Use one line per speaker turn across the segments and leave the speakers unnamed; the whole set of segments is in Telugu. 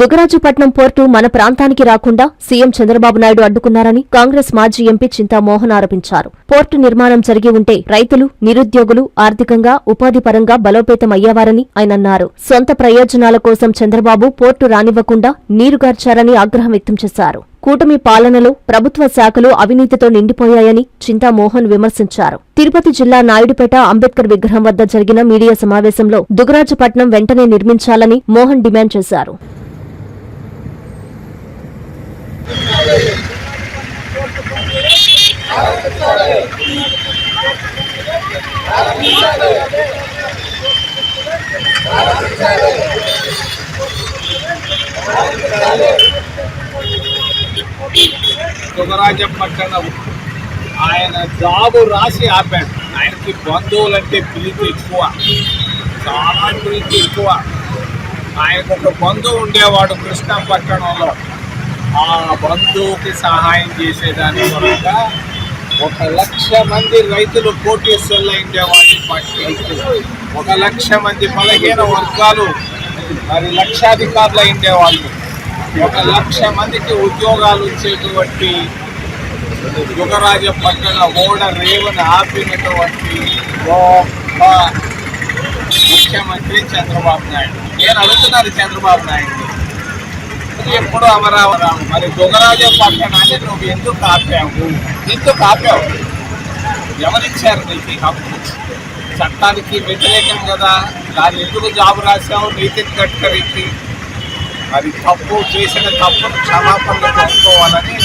దుగరాజుపట్నం పోర్టు మన ప్రాంతానికి రాకుండా సీఎం చంద్రబాబు నాయుడు అడ్డుకున్నారని కాంగ్రెస్ మాజీ ఎంపీ చింతామోహన్ ఆరోపించారు. పోర్టు నిర్మాణం జరిగి ఉంటే రైతులు నిరుద్యోగులు ఆర్థికంగా ఉపాధి పరంగా బలోపేతం అయ్యేవారని ఆయన అన్నారు. సొంత ప్రయోజనాల కోసం చంద్రబాబు పోర్టు రానివ్వకుండా నీరుగార్చారని ఆగ్రహం వ్యక్తం చేశారు. కూటమి పాలనలో ప్రభుత్వ శాఖలు అవినీతితో నిండిపోయాయని చింతామోహన్ విమర్శించారు. తిరుపతి జిల్లా నాయుడుపేట అంబేద్కర్ విగ్రహం వద్ద జరిగిన మీడియా సమావేశంలో దుగరాజుపట్నం వెంటనే నిర్మించాలని మోహన్ డిమాండ్ చేశారు.
దుగరాజం పట్టణం ఆయన జాబు రాసి ఆపాడు. ఆయనకి బంధువులంటే ప్రీతి ఎక్కువ. చాలా ప్రీతి ఎక్కువ. ఆయనకు ఒక బంధువు ఉండేవాడు కృష్ణపట్టణంలో ఆ బంధువుకి సహాయం చేసేదాని కొరక ఒక లక్ష మంది రైతులు కోటీశ్వర్లు ఉండేవాడిని పార్టీ ఒక లక్ష మంది బలహీన వర్గాలు మరి లక్షాధికారులు ఉండేవాళ్ళు ఒక లక్ష మందికి ఉద్యోగాలు వచ్చేటువంటి యుగరాజ పట్టణ ఓడ రేవును ఆపినటువంటి గొప్ప ముఖ్యమంత్రి చంద్రబాబు నాయుడు. నేను అడుగుతున్నాను చంద్రబాబు నాయుడు. ఎప్పుడు అమరావరావు మరి దుగరాజు పట్టణాన్ని నువ్వు ఎందుకు ఆపావు? ఎందుకు ఆపావు? ఎవరిచ్చారు నీకు ఈ హక్కు? చట్టానికి వ్యతిరేకం కదా. దాన్ని ఎందుకు జాబు రాశావు? నితిన్ గడ్కరీకి. అది తప్పు చేసిన తప్పును క్షమాపణ చెప్పుకోవాలని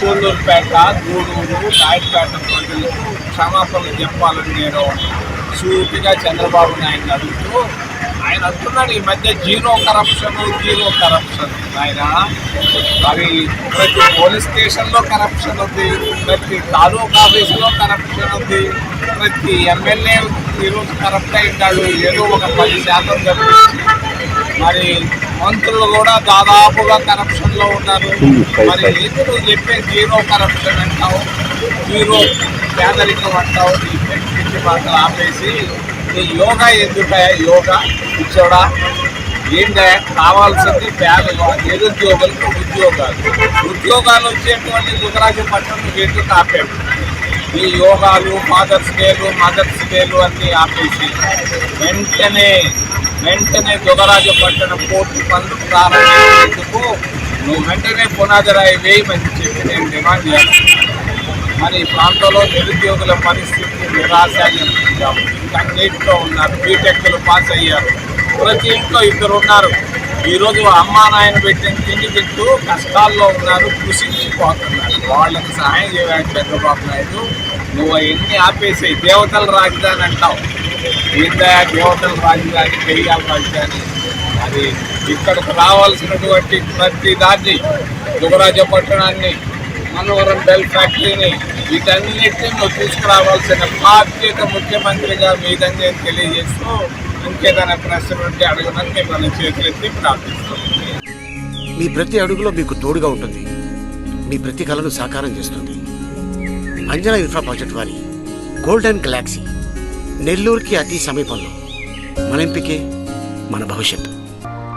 సూళ్ళూరుపేట గూడూరు నాయుడుపేట ప్రజలకు క్షమాపణలు చెప్పాలని నేను సూటిగా చంద్రబాబు నాయుడు అడుగుతూ ఆయన అంటున్నాడు ఈ మధ్య జీరో కరప్షన్ జీరో కరప్షన్ ఆయన. మరి ప్రతి పోలీస్ స్టేషన్లో కరప్షన్ ఉంది ప్రతి తాలూకా ఆఫీసులో కరప్షన్ ఉంది ప్రతి ఎమ్మెల్యే ఈరోజు కరప్ట్ అయింటాడు ఏదో ఒక పది శాతం తప్పించి మరి మంత్రులు కూడా దాదాపుగా కరప్షన్లో ఉన్నారు. మరి ఎందుకు చెప్పే జీరో కరప్షన్ అంటావు? జీరో పేదరికం అంటావు? ఈ పిచ్చి మాటలు ఆపేసి యోగా ఎందుకు యోగా ఇచ్చోడా ఏంటంటే కావాల్సింది పేద నిరుద్యోగులకు ఉద్యోగాలు. ఉద్యోగాలు వచ్చేటువంటి గుజరాజు పట్టణం ఎందుకు ఆపాము ఈ యోగాలు ఫాదర్స్ డేలు మదర్స్ డేలు అన్ని ఆపేసి వెంటనే వెంటనే దుగరాజు పట్టణ పోర్టు పనులు ప్రారంభించేందుకు నువ్వు వెంటనే పునాదిరాయి వేయమని చెప్పి నేను డిమాండ్ చేస్తాను. మరి ఈ ప్రాంతంలో నిరుద్యోగుల పరిస్థితి నిరాశ అన్నింటిలో ఉన్నారు. బీటెక్లు పాస్ అయ్యారు. ప్రతి ఇంట్లో ఇద్దరు ఉన్నారు. ఈరోజు అమ్మా నాయన పెట్టిన తిండి తింటూ కష్టాల్లో ఉన్నారు కృషించిపోతున్నారు. వాళ్ళకి సహాయం చేయడానికి చంద్రబాబు నాయుడు. నువ్వు ఎన్ని ఆపేసాయి. దేవతల రాజధాని అంటావు. ఏందా దేవతల రాజధాని పెరిగాల రాజధాని? అది ఇక్కడికి రావాల్సినటువంటి ప్రతి దాన్ని యువరాజపట్టణాన్ని అన్నవరం బెల్ ఫ్యాక్టరీని వీటన్నిటిని నువ్వు తీసుకురావాల్సిన బాధ్యత ముఖ్యమంత్రిగా మీదని నేను తెలియజేస్తూ ఇంకేదైనా ప్రశ్నలు ఉంటే అడగమని మిమ్మల్ని చేతులెత్తి ప్రార్థిస్తున్నాను
మీ ప్రతి అడుగులో మీకు తోడుగా ఉంటుంది. మీ ప్రతి కళను సాకారం చేస్తుంది. అంజనా ఇన్ఫ్రా ప్రాజెక్ట్ వారి గోల్డెన్ గెలాక్సీ నెల్లూరుకి అతి సమీపంలో. మన ఎంపికే మన భవిష్యత్తు.